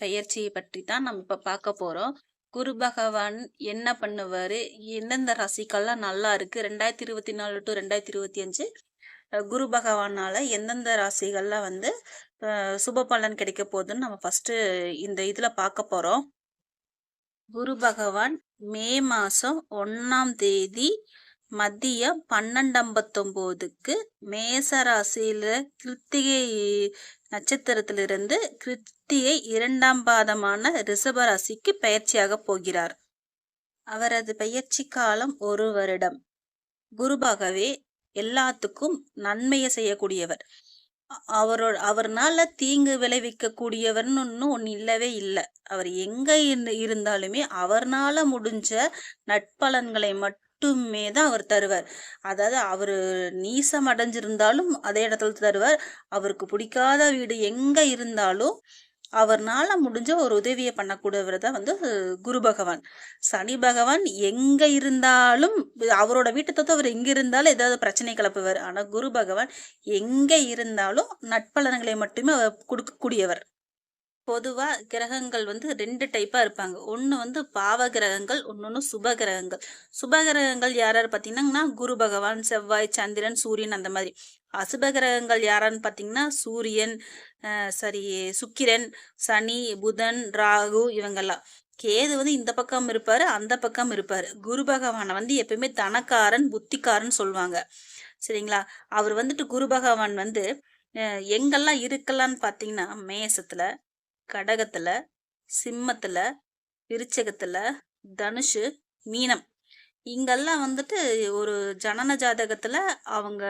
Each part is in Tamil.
பெயர்ச்சியை பற்றி தான் நம்ம இப்ப பார்க்க போறோம். குரு பகவான் என்ன பண்ணுவாரு? எந்தெந்த ராசிக்கெல்லாம் நல்லா இருக்கு? 2024 டூ 2025 அ குரு பகவானால எந்தெந்த ராசிகள்லாம் வந்து சுப பலன் கிடைக்க போகுதுன்னு நம்ம ஃபர்ஸ்ட்டு இந்த இதுல பார்க்க போறோம். குரு பகவான் மே மாசம் 1ஆம் தேதி மதியம் 12:59க்கு மேச ராசியில கிருத்திகை நட்சத்திரத்திலிருந்து கிருத்திகை 2ஆம் பாதமான ரிஷபராசிக்கு பயிற்சியாக போகிறார். அவரது பயிற்சி காலம் ஒரு வருடம். குருபாகவே எல்லாத்துக்கும் நன்மையை செய்யக்கூடியவர். அவரோட அவரோ அவர்னால தீங்கு விளைவிக்கக்கூடியவர்னு ஒன்றும் ஒன்று இல்லவே இல்லை அவர் எங்க இருந்து இருந்தாலுமே அவர்னால முடிஞ்ச நட்பலன்களை மட்டுமே தான் அவர் தருவார். அதாவது அவர் நீசம் அடைஞ்சிருந்தாலும் அதே இடத்துல தருவார். அவருக்கு பிடிக்காத வீடு எங்க இருந்தாலும் அவர்னால முடிஞ்ச ஒரு உதவியை பண்ணக்கூடியவர் தான் வந்து குரு பகவான். சனி பகவான் எங்க இருந்தாலும் அவரோட வீட்டை தவிர்த்து அவர் எங்க இருந்தாலும் ஏதாவது பிரச்சனை கிளப்புவார் ஆனா குரு பகவான் எங்க இருந்தாலும் நட்பலன்களை மட்டுமே அவர் கொடுக்கக்கூடியவர் பொதுவா கிரகங்கள் வந்து ரெண்டு டைப்பா இருப்பாங்க. ஒன்று வந்து பாவ கிரகங்கள், ஒன்று சுப கிரகங்கள். சுப கிரகங்கள் யார் யார் பார்த்தீங்கன்னா, குரு பகவான், செவ்வாய், சந்திரன், சூரியன் அந்த மாதிரி. அசுப கிரகங்கள் யாரான்னு பார்த்தீங்கன்னா, சூரியன், சரி சுக்கிரன், சனி, புதன், ராகு இவங்கெல்லாம். கேது வந்து இந்த பக்கம் இருப்பாரு, அந்த பக்கம் இருப்பாரு. குரு பகவானை வந்து எப்பயுமே தனக்காரன், புத்திக்காரன் சொல்லுவாங்க. சரிங்களா? அவர் வந்துட்டு குரு பகவான் வந்து எங்கெல்லாம் இருக்கலான்னு பார்த்தீங்கன்னா, மேசத்துல, கடகத்துல, சிம்மத்துல, விருச்சிகத்துல, தனுஷு, மீனம். இங்கெல்லாம் வந்துட்டு ஒரு ஜனன ஜாதகத்துல அவங்க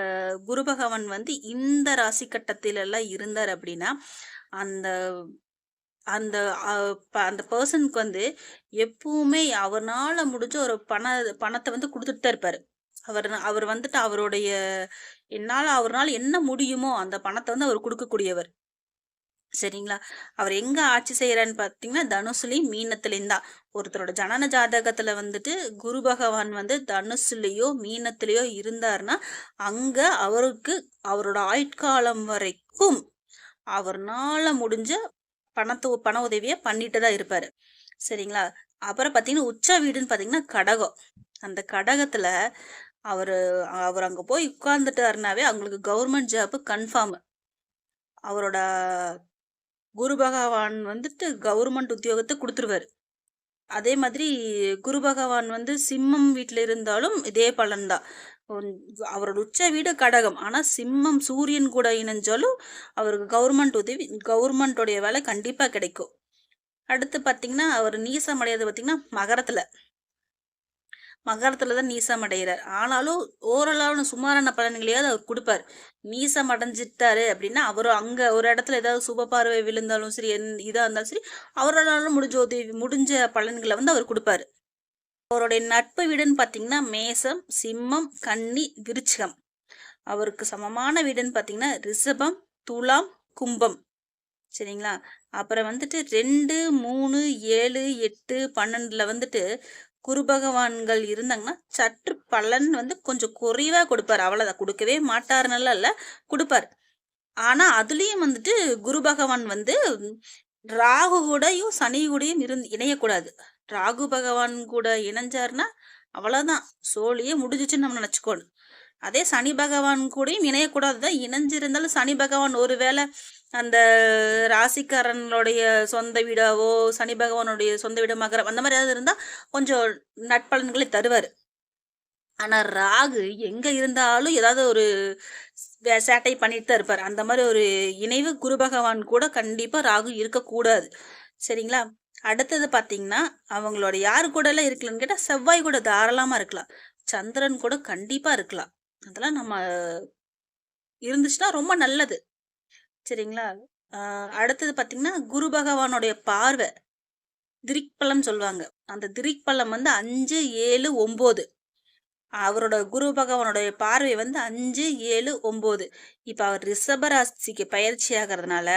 குரு பகவான் வந்து இந்த ராசி கட்டத்திலெல்லாம் இருந்தார் அப்படின்னா, அந்த அந்த ப அந்த பர்சனுக்கு வந்து எப்பவுமே அவர்னால முடிஞ்ச ஒரு பண பணத்தை வந்து கொடுத்துட்டு தான் இருப்பாரு. அவர் அவர் வந்துட்டு அவருடைய என்னால் அவர்னால் என்ன முடியுமோ அந்த பணத்தை வந்து அவர் கொடுக்கக்கூடியவர் சரிங்களா? அவர் எங்க ஆட்சி செய்றார்ன்னு பார்த்தீங்கன்னா, தனுசுலையும் மீனத்திலயும் தான். ஒருத்தரோட ஜனன ஜாதகத்துல வந்துட்டு குரு பகவான் வந்து தனுசுலயோ, மீனத்துலேயோ இருந்தாருன்னா, அங்க அவருக்கு அவரோட ஆயுட்காலம் வரைக்கும் அவர்னால முடிஞ்ச பணத்தை பண உதவிய பண்ணிட்டு தான் இருப்பாரு. சரிங்களா? அப்புறம் பார்த்தீங்கன்னா, உச்ச வீடுன்னு பார்த்தீங்கன்னா கடகம். அந்த கடகத்துல அவரு அவர் அங்க போய் உட்கார்ந்துட்டாருனாவே அவங்களுக்கு கவர்மெண்ட் ஜாப் கன்ஃபார்ம். அவரோட குரு பகவான் வந்துட்டு கவர்மெண்ட் உத்தியோகத்தை கொடுத்துருவாரு அதே மாதிரி குரு பகவான் வந்து சிம்மம் வீட்டில் இருந்தாலும் இதே பலன் தான். அவரோட உச்ச வீடு கடகம். ஆனால் சிம்மம் சூரியன் கூட இணைஞ்சாலும் அவருக்கு கவர்மெண்ட் உதவி கவர்மெண்ட்டோடைய வேலை கண்டிப்பாக கிடைக்கும். அடுத்து பார்த்தீங்கன்னா, அவர் நீசம் பார்த்தீங்கன்னா, மகரத்தில் மகரத்துல தான் நீசம் அடைகிறார் ஆனாலும் ஓரளவு சுமாரான பலன்களையாவது அவர் கொடுப்பார் நீசம் அடைஞ்சிட்டாரு அப்படின்னா, அவர் அங்க ஒரு இடத்துல ஏதாவது சுப பார்வை விழுந்தாலும் சரி, என் இதாக இருந்தாலும் சரி, அவரால் முடிஞ்ச உதவி முடிஞ்ச பலன்களை வந்து அவர் கொடுப்பாரு அவருடைய நட்பு வீடுன்னு பார்த்தீங்கன்னா, மேசம், சிம்மம், கன்னி, விருச்சிகம். அவருக்கு சமமான வீடுன்னு பார்த்தீங்கன்னா, ரிஷபம், துலாம், கும்பம். சரிங்களா? அப்புறம் வந்துட்டு 2, 3, 7, 8, 12ல வந்துட்டு குரு பகவான்கள் இருந்தாங்கன்னா, சற்று பலன் வந்து கொஞ்சம் குறைவா கொடுப்பார் அவ்வளோதான் கொடுக்கவே மாட்டாருன்னெல்லாம் இல்ல. கொடுப்பார் ஆனா அதுலயும் வந்துட்டு குரு பகவான் வந்து ராகு கூடயும், சனி கூடயும் இருந்து இணையக்கூடாது. ராகு பகவான் கூட இணைஞ்சாருன்னா, அவ்வளோதான் சோழியே முடிஞ்சுச்சுன்னு நம்ம நினச்சிக்கோணும் அதே சனி பகவான் கூடயும் இணையக்கூடாது தான். இணைஞ்சிருந்தாலும் சனி பகவான் ஒரு வேளை அந்த ராசிக்காரனுடைய சொந்த வீடாவோ, சனி பகவானுடைய சொந்த வீடோ மகரம் அந்த மாதிரி ஏதாவது இருந்தால் கொஞ்சம் நட்பலன்களை தருவார் ஆனால் ராகு எங்கே இருந்தாலும் ஏதாவது ஒரு சேட்டை பண்ணிட்டு தான் இருப்பார் அந்த மாதிரி ஒரு இணைவு குரு பகவான் கூட கண்டிப்பாக ராகு இருக்கக்கூடாது. சரிங்களா? அடுத்தது பார்த்தீங்கன்னா, அவங்களோட யார் கூடலாம் இருக்கலன்னு கேட்டால் செவ்வாய் கூட தாராளமாக இருக்கலாம். சந்திரன் கூட கண்டிப்பாக இருக்கலாம். அதெல்லாம் நம்ம இருந்துச்சுன்னா ரொம்ப நல்லது. சரிங்களா? அடுத்தது பார்த்தீங்கன்னா, குரு பகவானுடைய பார்வை. திரிக்பலம் சொல்லுவாங்க. அந்த திரிக்பலம் வந்து 5, 7, 9. அவரோட குரு பகவானுடைய பார்வை வந்து அஞ்சு ஏழு ஒம்பது இப்போ அவர் ரிஷபராசிக்கு பயிற்சி ஆகிறதுனால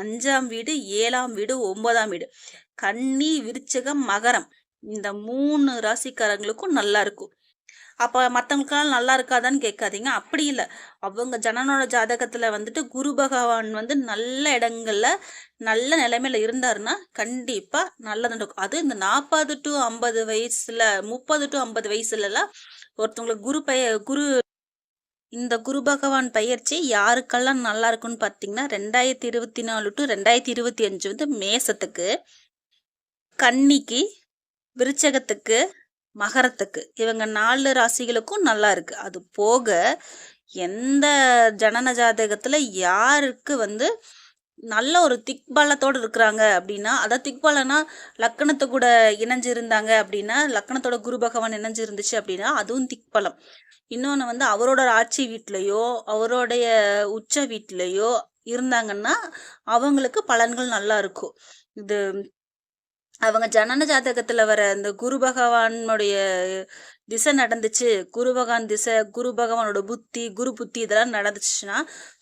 அஞ்சாம் வீடு, ஏழாம் வீடு, ஒன்பதாம் வீடு. கன்னி, விருச்சகம் மகரம். இந்த மூணு ராசிக்காரங்களுக்கும் நல்லா இருக்கும். அப்போ மற்றவங்களுக்கெல்லாம் நல்லா இருக்காதான்னு கேட்காதீங்க. அப்படி இல்லை. அவங்க ஜனனோட ஜாதகத்தில் வந்துட்டு குரு பகவான் வந்து நல்ல இடங்களில் நல்ல நிலைமையில் இருந்தாருன்னா கண்டிப்பாக நல்லது நடக்கும் அது இந்த நாற்பது டு ஐம்பது வயசில் முப்பது டு ஐம்பது வயசுலலாம் ஒருத்தவங்களுக்கு குரு பெய குரு இந்த குரு பகவான் பயிற்சி யாருக்கெல்லாம் நல்லா இருக்குன்னு பார்த்தீங்கன்னா ரெண்டாயிரத்தி இருபத்தி நாலு டு ரெண்டாயிரத்தி இருபத்தி அஞ்சு வந்து மேசத்துக்கு கன்னிக்கு விருச்சகத்துக்கு மகரத்துக்கு. இவங்க நாலு ராசிகளுக்கும் நல்லா இருக்கு. அது போக எந்த ஜனன ஜாதகத்துல யாருக்கு வந்து நல்ல ஒரு திக்பலத்தோடு இருக்கிறாங்க அப்படின்னா அதாவது திக்பலனா லக்கணத்து கூட இணைஞ்சு இருந்தாங்க அப்படின்னா லக்கணத்தோட குரு பகவான் இணைஞ்சு இருந்துச்சு அப்படின்னா அதுவும் திக்பலம். இன்னொன்று வந்து அவரோட ஆட்சி வீட்லேயோ அவருடைய உச்ச வீட்லேயோ இருந்தாங்கன்னா அவங்களுக்கு பலன்கள் நல்லா இருக்கும். இது அவங்க ஜனன ஜாதகத்துல வர அந்த குரு பகவானுடைய திசை நடந்துச்சு. குரு பகவான் திசை குரு பகவானோட புத்தி குரு புத்தி இதெல்லாம் நடந்துச்சுன்னா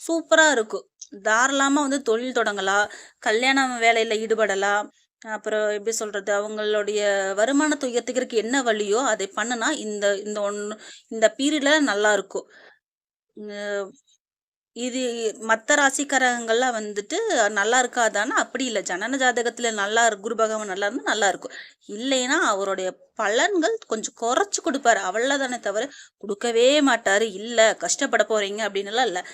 சூப்பரா இருக்கும். தாராளமாக வந்து தொழில் தொடங்கலாம். கல்யாணம் வேலையில ஈடுபடலாம். அப்புறம் எப்படி சொல்றது? அவங்களுடைய வருமானத்தை உயர்த்திக்கிறதுக்கு என்ன வழியோ அதை பண்ணுனா இந்த இந்த ஒன்று இந்த பீரியட்ல நல்லா இருக்கும். இது மற்ற ராசிக்காரங்கள்லாம் வந்துட்டு நல்லா இருக்காதான்னா அப்படி இல்லை. ஜனன ஜாதகத்தில் நல்லா குரு பகவான் நல்லா இருந்தால் நல்லா இருக்கும். இல்லைன்னா அவருடைய பலன்கள் கொஞ்சம் குறைச்சி கொடுப்பாரு. அவ்வளோதானே தவிர கொடுக்கவே மாட்டார். இல்லை கஷ்டப்பட போகிறீங்க அப்படின்னுலாம் இல்லை.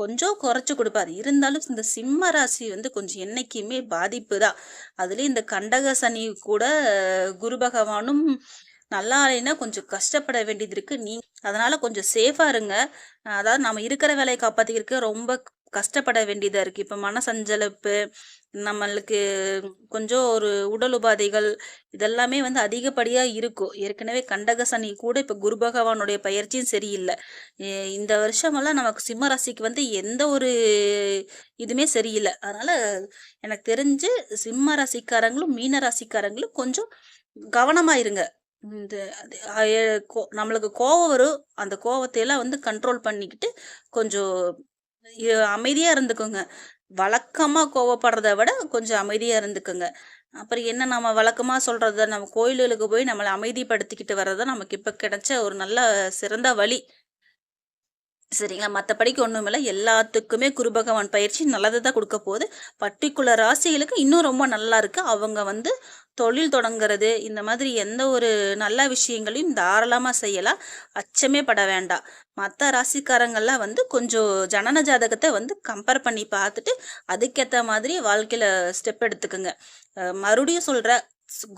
கொஞ்சம் குறைச்சி கொடுப்பாரு. இருந்தாலும் இந்த சிம்ம ராசி வந்து கொஞ்சம் என்னைக்குமே பாதிப்பு தான் அதுலேயும் இந்த கண்டக சனி கூட குரு பகவானும் நல்லா இல்லைன்னா கொஞ்சம் கஷ்டப்பட வேண்டியது இருக்கு. நீ அதனால கொஞ்சம் சேஃபா இருங்க. அதாவது நம்ம இருக்கிற வேலையை காப்பாத்திக்கிறதுக்கு ரொம்ப கஷ்டப்பட வேண்டியதா இருக்கு. இப்ப மனசஞ்சலப்பு நம்மளுக்கு கொஞ்சம் ஒரு உடல் உபாதைகள் இதெல்லாமே வந்து அதிகப்படியா இருக்கும். ஏற்கனவே கண்டக சனி கூட இப்ப குரு பகவானுடைய பயிற்சியும் சரியில்லை. இந்த வருஷமெல்லாம் நமக்கு சிம்ம ராசிக்கு வந்து எந்த ஒரு இதுவுமே சரியில்லை. அதனால எனக்கு தெரிஞ்சு சிம்ம ராசிக்காரங்களும் மீன ராசிக்காரங்களும் கொஞ்சம் கவனமா இருங்க. இந்த நம்மளுக்கு கோவம் வரும். அந்த கோவத்தையெல்லாம் வந்து கண்ட்ரோல் பண்ணிக்கிட்டு கொஞ்சம் அமைதியாக இருந்துக்கோங்க. வழக்கமாக கோவப்படுறத விட கொஞ்சம் அமைதியாக இருந்துக்குங்க. அப்புறம் என்ன நம்ம வழக்கமாக சொல்கிறத நம்ம கோயில்களுக்கு போய் நம்மளை அமைதிப்படுத்திக்கிட்டு வர்றதை நமக்கு இப்போ கிடைச்ச ஒரு நல்ல சிறந்த வழி. சரிங்களா? மற்றபடிக்கு ஒன்றும் இல்லை எல்லாத்துக்குமே குரு பகவான் பயிற்சி நல்லது தான் கொடுக்க போகுது. பர்டிகுலர் ராசிகளுக்கு இன்னும் ரொம்ப நல்லா இருக்குது அவங்க வந்து தொழில் தொடங்குறது இந்த மாதிரி எந்த ஒரு நல்ல விஷயங்களையும் தாராளமாக செய்யலாம். அச்சமே பட வேண்டாம். மற்ற ராசிக்காரங்கள்லாம் வந்து கொஞ்சம் ஜனன ஜாதகத்தை வந்து கம்பேர் பண்ணி பார்த்துட்டு அதுக்கேற்ற மாதிரி வாழ்க்கையில் ஸ்டெப் எடுத்துக்கோங்க. மறுபடியும் சொல்கிற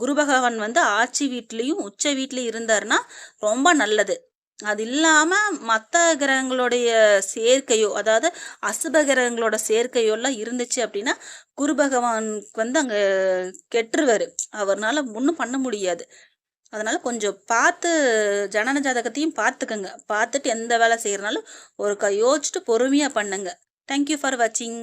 குரு பகவான் வந்து ஆட்சி வீட்லேயும் உச்ச வீட்லேயும் இருந்தாருன்னா ரொம்ப நல்லது. அது இல்லாம மற்ற கிரகங்களுடைய சேர்க்கையோ அதாவது அசுப கிரகங்களோட சேர்க்கையோ எல்லாம் இருந்துச்சு அப்படின்னா குரு பகவானுக்கு வந்து அங்க கெட்டுருவாரு. அவர்னால ஒன்றும் பண்ண முடியாது. அதனால கொஞ்சம் பார்த்து ஜனன ஜாதகத்தையும் பார்த்துக்கங்க. பார்த்துட்டு எந்த வேலை செய்யறனாலும் ஒரு க யோசிச்சுட்டு பொறுமையா பண்ணுங்க. தேங்க்யூ ஃபார் வாட்சிங்